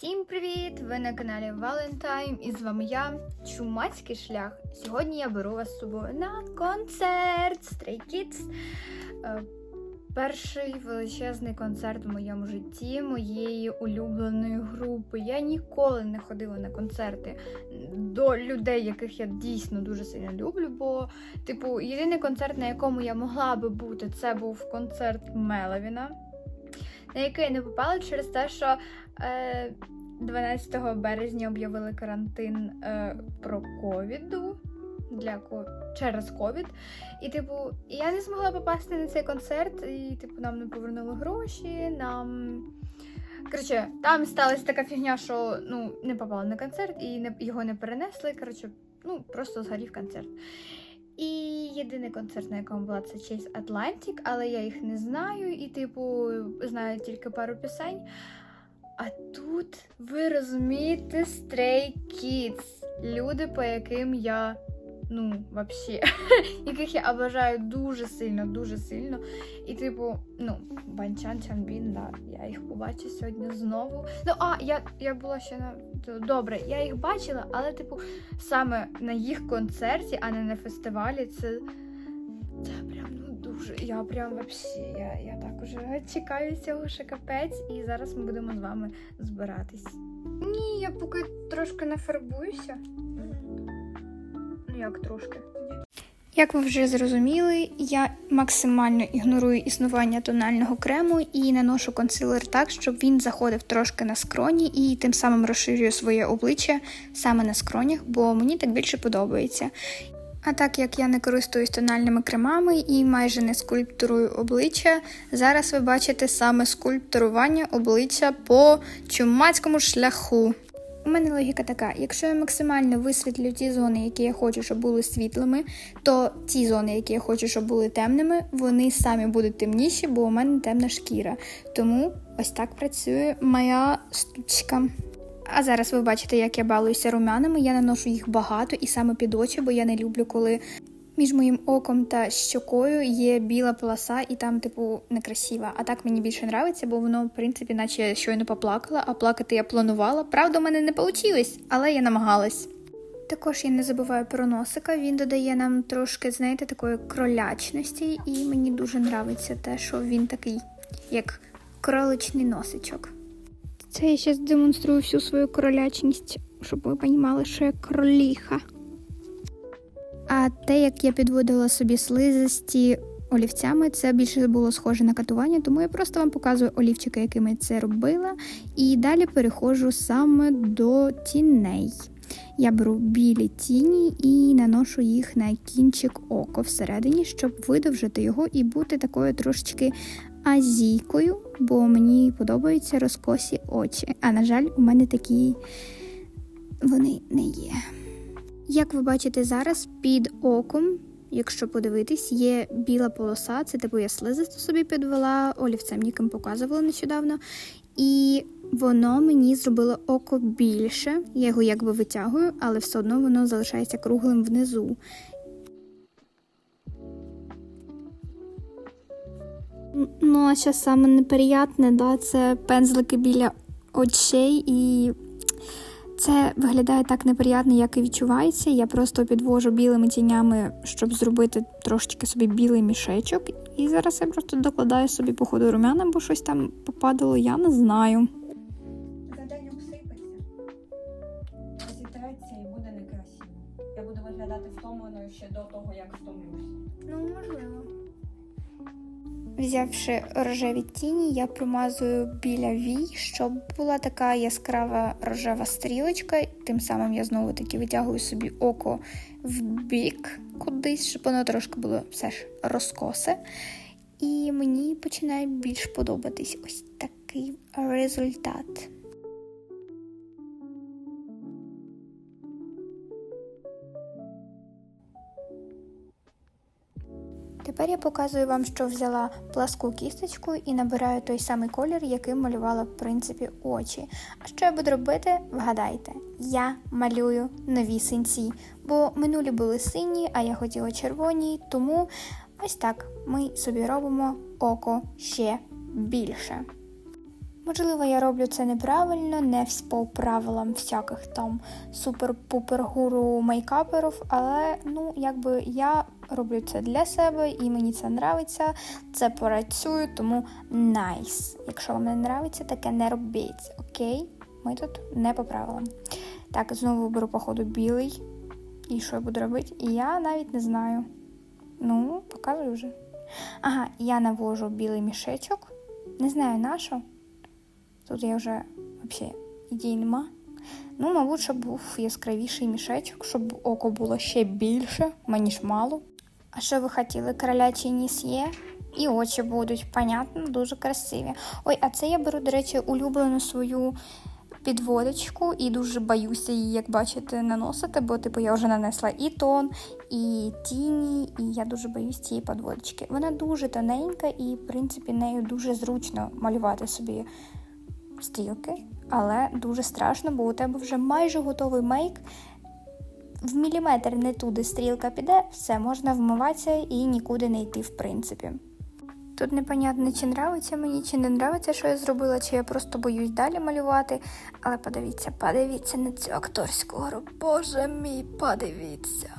Всім привіт! Ви на каналі Valentine і з вами я, Чумацький шлях. Сьогодні я беру вас з собою на концерт Stray Kids. Е, Перший величезний концерт в моєму житті моєї улюбленої групи. Я ніколи не ходила на концерти до людей, яких я дійсно дуже сильно люблю. Бо, типу, єдиний концерт, на якому я могла би бути, це був концерт Меловіна на який я не попала через те, що е, 12 березня об'явили карантин е, про ковіду для ко- через ковід. І, типу, я не змогла попасти на цей концерт, і, типу, нам не повернули гроші, нам. Коротше, там сталася така фігня, що ну, не попала на концерт і не, його не перенесли. Коротше, ну, просто згорів концерт. І єдиний концерт, на якому була це Chase Atlantic, але я їх не знаю, і, типу, знаю тільки пару пісень. А тут ви розумієте Stray Kids. Люди, по яким я, ну, вообще, яких я обожаю дуже сильно, дуже сильно. І, типу, ну, Банчан Чанбін, да, я їх побачу сьогодні знову. Ну, а, я, я була ще на. Добре, я їх бачила, але, типу, саме на їх концерті, а не на фестивалі, це. Це прям ну дуже. Я прям вообще, я, я так уже чекаю цього ще капець, і зараз ми будемо з вами збиратись. Ні, я поки трошки нафарбуюся. Як трошки. Як ви вже зрозуміли, я максимально ігнорую існування тонального крему і наношу консилер так, щоб він заходив трошки на скроні і тим самим розширює своє обличчя саме на скронях, бо мені так більше подобається. А так як я не користуюсь тональними кремами і майже не скульптурую обличчя, зараз ви бачите саме скульптурування обличчя по чумацькому шляху. У мене логіка така: якщо я максимально висвітлю ті зони, які я хочу, щоб були світлими, то ті зони, які я хочу, щоб були темними, вони самі будуть темніші, бо у мене темна шкіра. Тому ось так працює моя штучка. А зараз ви бачите, як я балуюся румянами. Я наношу їх багато і саме під очі, бо я не люблю, коли між моїм оком та щокою є біла полоса, і там, типу, некрасива. А так мені більше подобається, бо воно, в принципі, наче я щойно поплакала, а плакати я планувала. Правда, у мене не вийшло, але я намагалась. Також я не забуваю про носика. Він додає нам трошки, знаєте, такої кролячності, і мені дуже подобається те, що він такий, як кроличний носичок. Це я зараз демонструю всю свою королячність, щоб ви розуміли, що я кроліха. А те, як я підводила собі слизисті олівцями, це більше було схоже на катування, тому я просто вам показую олівчики, якими це робила. І далі переходжу саме до тіней. Я беру білі тіні і наношу їх на кінчик ока всередині, щоб видовжити його і бути такою трошечки азійкою, бо мені подобаються розкосі очі. А на жаль, у мене такі вони не є. Як ви бачите зараз, під оком, якщо подивитись, є біла полоса, це типу я слизисту собі підвела, олівцем ніким показувала нещодавно. І воно мені зробило око більше. Я його якби витягую, але все одно воно залишається круглим внизу. Ну, а ще саме неприятне, да, це пензлики біля очей, і це виглядає так неприятно, як і відчувається. Я просто підвожу білими тінями, щоб зробити трошечки собі білий мішечок. І зараз я просто докладаю собі по ходу румяна, бо щось там попадало, я не знаю. За день обсипеться, розітреться і буде некрасиво. Я буду виглядати втомленою ще до того, як втомлюсь. Взявши рожеві тіні, я промазую біля вій, щоб була така яскрава рожева стрілочка. Тим самим я знову таки витягую собі око в бік кудись, щоб воно трошки було все ж розкосе. І мені починає більш подобатись ось такий результат. Я показую вам, що взяла пласку кісточку і набираю той самий колір, яким малювала, в принципі, очі. А що я буду робити? Вгадайте, я малюю нові синці, бо минулі були сині, а я хотіла червоні, тому ось так ми собі робимо око ще більше. Можливо, я роблю це неправильно, не по правилам всяких там супер-пупер-гуру мейкаперів, але ну, якби я роблю це для себе і мені це нравиться, це працює, тому найс. Якщо вам не нравиться, таке не робіть, окей? Ми тут не по правилам. Так, знову беру, походу, білий. І що я буду робити? І я навіть не знаю. Ну, показую вже. Ага, я навожу білий мішечок. Не знаю на що. Тут я вже взагалі ідей нема. Ну, мабуть, щоб був яскравіший мішечок, щоб око було ще більше, мені ж мало. А що ви хотіли? Кролячий ніс є? І очі будуть, понятно, дуже красиві. Ой, а це я беру, до речі, улюблену свою підводочку і дуже боюся її, як бачите, наносити, бо типу я вже нанесла і тон, і тіні, і я дуже боюсь цієї підводочки. Вона дуже тоненька і, в принципі, нею дуже зручно малювати собі стрілки, але дуже страшно, бо у тебе вже майже готовий мейк. В міліметр не туди стрілка піде, все, можна вмиватися і нікуди не йти, в принципі. Тут непонятно, чи нравиться мені, чи не нравиться, що я зробила, чи я просто боюсь далі малювати. Але подивіться, подивіться на цю акторську гру. Боже мій, подивіться.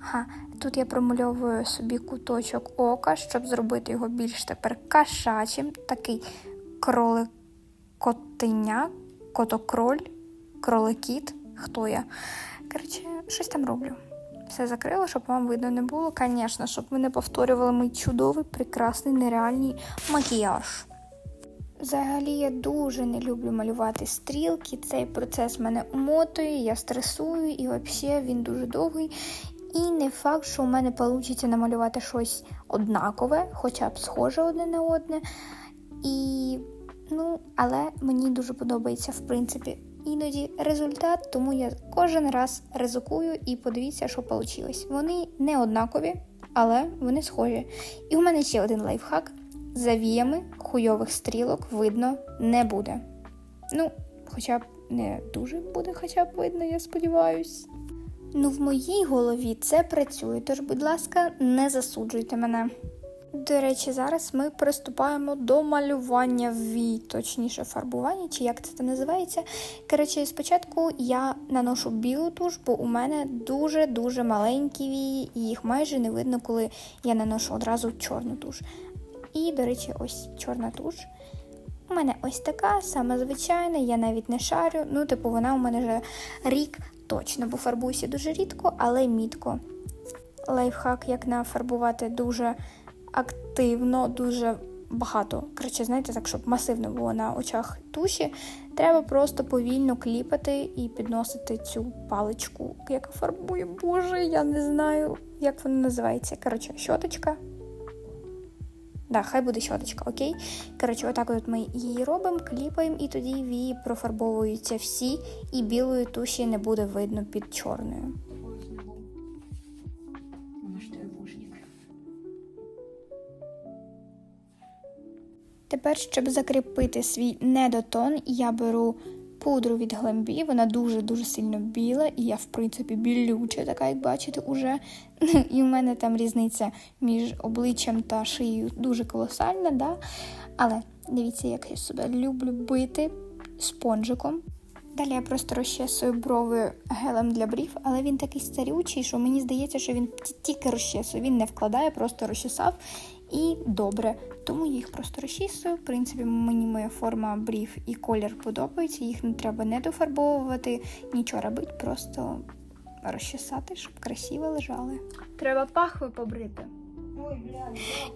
Ага, тут я промальовую собі куточок ока, щоб зробити його більш тепер кашачим. Такий кролик-котеня, котокроль, кроликіт. Хто я? Коротше, щось там роблю. Все закрила, щоб вам видно не було. Звісно, щоб ви не повторювали мій чудовий, прекрасний, нереальний макіяж. Взагалі я дуже не люблю малювати стрілки. Цей процес мене умотує, я стресую, і взагалі він дуже довгий. І не факт, що у мене вийде намалювати щось однакове, хоча б схоже одне на одне. І, ну, але мені дуже подобається, в принципі, іноді результат, тому я кожен раз ризикую і подивіться, що вийшло. Вони не однакові, але вони схожі. І у мене ще один лайфхак: завіями хуйових стрілок видно не буде. Ну, хоча б не дуже буде, хоча б видно, я сподіваюсь. Ну, в моїй голові це працює, тож, будь ласка, не засуджуйте мене. До речі, зараз ми приступаємо до малювання вій, точніше фарбування, чи як це там називається. Коротше, спочатку я наношу білу туш, бо у мене дуже-дуже маленькі вії, і їх майже не видно, коли я наношу одразу чорну туш. І, до речі, ось чорна туш. У мене ось така, саме звичайна, я навіть не шарю. Ну, типу, вона у мене вже рік точно, бо фарбуюся дуже рідко, але мітко. Лайфхак, як нафарбувати дуже активно, дуже багато. Коротше, знаєте, так, щоб масивно було на очах туші, треба просто повільно кліпати і підносити цю паличку, яка фарбує. Боже, я не знаю, як вона називається. Коротше, щоточка. Да, хай буде щоточка, окей. Коротше, отак от ми її робимо, кліпаємо, і тоді вії профарбовуються всі, і білої туші не буде видно під чорною. Тепер, щоб закріпити свій недотон, я беру пудру від Глембі. Вона дуже-дуже сильно біла, і я, в принципі, білюча, така, як бачите, уже. І в мене там різниця між обличчям та шиєю дуже колосальна, да? але дивіться, як я себе люблю бити спонжиком. Далі я просто розчесую брови гелем для брів, але він такий старючий, що мені здається, що він тільки розчесує. Він не вкладає, просто розчесав і добре. Тому я їх просто розчісую. В принципі, мені моя форма брів і колір подобається. Їх не треба не дофарбовувати, нічого робити, просто розчесати, щоб красиво лежали. Треба пахви побрити.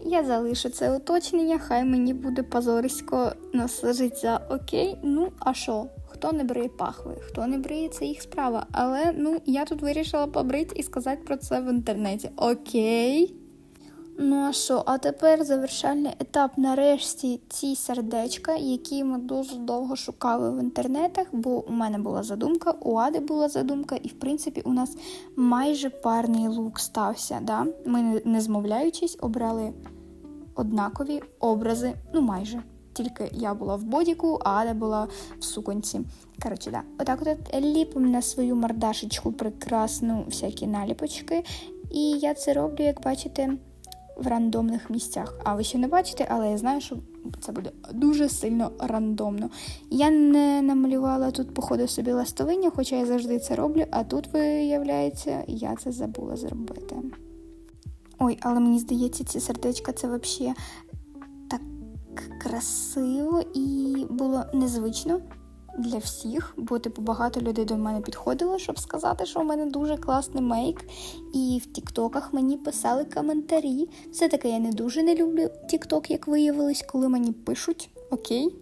Я залишу це уточнення, хай мені буде позорисько на все життя. Окей, ну а що? Хто не бриє пахви, хто не бриє, це їх справа. Але ну я тут вирішила побрити і сказати про це в інтернеті. Окей. Ну а що? А тепер завершальний етап нарешті ці сердечка, які ми дуже довго шукали в інтернетах, бо у мене була задумка, у Ади була задумка, і в принципі у нас майже парний лук стався. Да? Ми не- змовляючись, обрали однакові образи, ну майже. Тільки я була в бодіку, а Ада була в суконці. Коротше, да. Отак от ліпимо на свою мордашечку прекрасну всякі наліпочки. І я це роблю, як бачите, в рандомних місцях. А ви ще не бачите, але я знаю, що це буде дуже сильно рандомно. Я не намалювала тут, походу, собі ластовиння, хоча я завжди це роблю, а тут, виявляється, я це забула зробити. Ой, але мені здається, ці сердечка це взагалі так красиво і було незвично для всіх, бо типу багато людей до мене підходило, щоб сказати, що у мене дуже класний мейк. І в Тіктоках мені писали коментарі. Все-таки я не дуже не люблю Тікток, як виявилось, коли мені пишуть. Окей.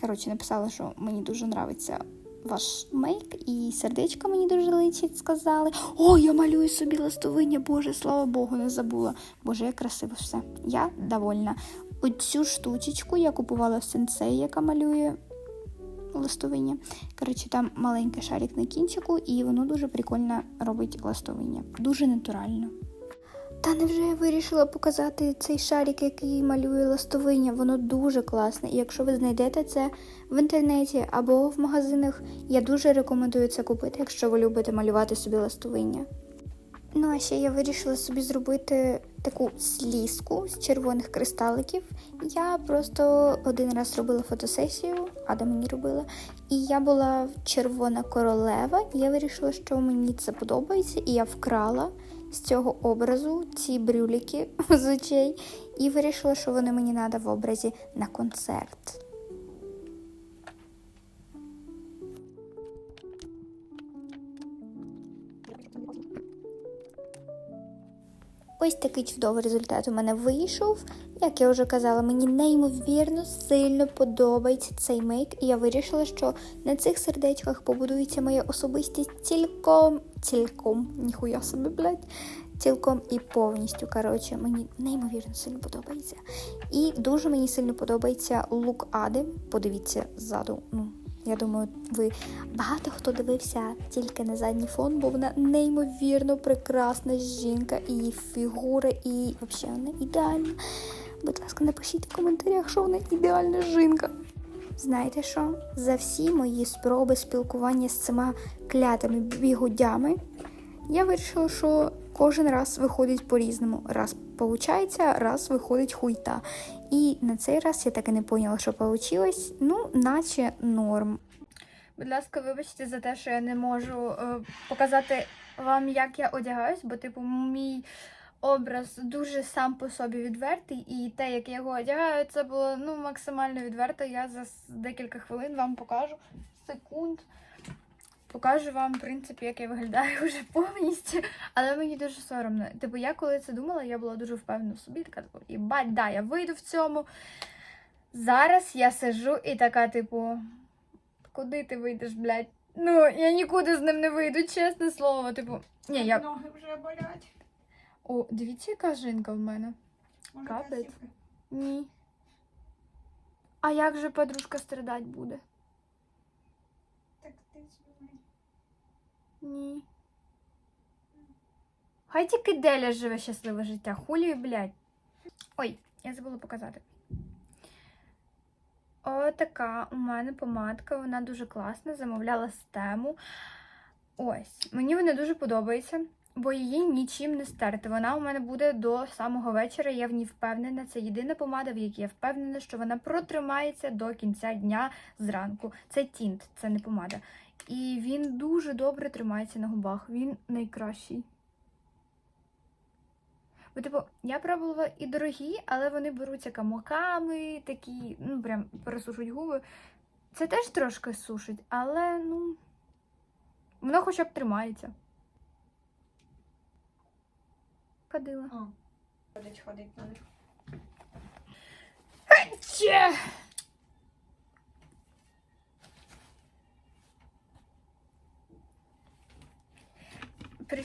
Коротше, написала, що мені дуже подобається ваш мейк, і сердечко мені дуже личить, сказали. О, я малюю собі ластовиння, Боже, слава Богу, не забула. Боже, як красиво все. Я довольна. Оцю штучечку я купувала в сенсей, яка малює ластовиння. Коротше, там маленький шарик на кінчику, і воно дуже прикольно робить ластовиння. Дуже натурально. Та невже я вирішила показати цей шарик, який малює ластовиння? Воно дуже класне. І якщо ви знайдете це в інтернеті або в магазинах, я дуже рекомендую це купити, якщо ви любите малювати собі ластовиння. Ну, а ще я вирішила собі зробити таку слізку з червоних кристаликів. Я просто один раз робила фотосесію, Ада мені робила, і я була червона королева. Я вирішила, що мені це подобається, і я вкрала з цього образу ці брюліки з очей, і вирішила, що вони мені треба в образі на концерт. Ось такий чудовий результат у мене вийшов. Як я вже казала, мені неймовірно сильно подобається цей мейк, і я вирішила, що на цих сердечках побудується моя особистість цілком, цілком, ніхуя собі, блядь, цілком і повністю. Коротше, мені неймовірно сильно подобається. І дуже мені сильно подобається лук Ади. Подивіться ззаду. Ну, я думаю, ви багато хто дивився тільки на задній фон, бо вона неймовірно прекрасна жінка, і фігура, і взагалі вона ідеальна. Будь ласка, напишіть в коментарях, що вона ідеальна жінка. Знаєте що? За всі мої спроби спілкування з цими клятими бігудями, я вирішила, що кожен раз виходить по-різному. Раз виходить, раз виходить хуйта. І на цей раз я так і не поняла, що вийшло. Ну, наче норм. Будь ласка, вибачте за те, що я не можу е, показати вам, як я одягаюсь, бо, типу, мій образ дуже сам по собі відвертий, і те, як я його одягаю, це було ну, максимально відверто. Я за декілька хвилин вам покажу секунд. Покажу вам, в принципі, як я виглядаю вже повністю, але мені дуже соромно. Типу, я коли це думала, я була дуже впевнена в собі, така типу, і бать, да, я вийду в цьому. Зараз я сижу і така, типу, куди ти вийдеш, блядь? Ну, я нікуди з ним не вийду, чесне слово. Типу, ні, я. Ноги вже болять. О, дивіться, яка жінка в мене. Може, Капець. Ні. А як же подружка страдать буде? Так ти. Ні. Хай тільки Деля живе щасливе життя. Хулі, блядь. Ой, я забула показати. Отака у мене помадка, вона дуже класна, замовляла з тему. Ось, мені вона дуже подобається, бо її нічим не стерти. Вона у мене буде до самого вечора, я в ній впевнена. Це єдина помада, в якій я впевнена, що вона протримається до кінця дня зранку. Це тінт, це не помада. І він дуже добре тримається на губах. Він найкращий. Бо, типу, я пробувала і дорогі, але вони беруться камаками, такі, ну, прям пересушують губи. Це теж трошки сушить, але, ну, воно хоча б тримається. Ходила. Ходить, ходить на них.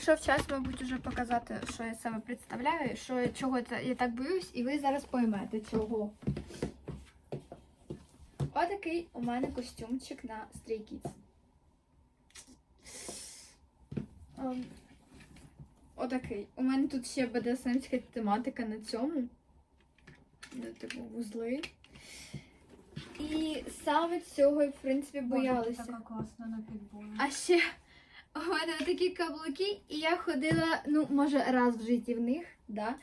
Прийшов час, мабуть, уже показати, що я себе представляю, що чого я так боюсь, і ви зараз поймете чого. Отакий у мене костюмчик на Stray Kids. Ем, Отакий. У мене тут ще БДСМська тематика на цьому. Де, типу, вузли. І саме цього, в принципі, боялася. Така класна на підборі. А ще у мене такі каблуки, і я ходила, ну, може, раз в житті в них, да?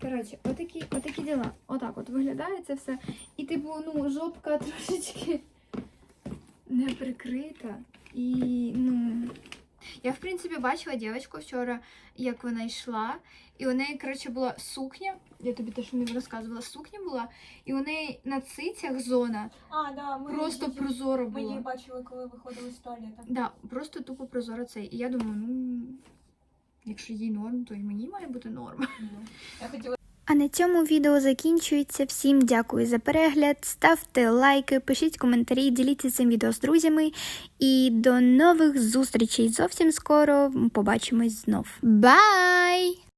Коротше, отакі, отакі діла. Отак от виглядає це все. І типу, ну, жопка трошечки не прикрита. І ну. Я, в принципі, бачила дівчинку вчора, як вона йшла, і у неї, коротше, була сукня. Я тобі теж не розказувала, сукня була, і у неї на цицях зона А, да, ми просто її, прозоро ми її бачили, коли виходили з туалета. Да, просто тупо прозоро цей. І я думаю, ну, якщо їй норм, то і мені має бути норм. Ну, Я хотіла А на цьому відео закінчується. Всім дякую за перегляд. Ставте лайки, пишіть коментарі, діліться цим відео з друзями. І до нових зустрічей зовсім скоро. Побачимось знов. Бай!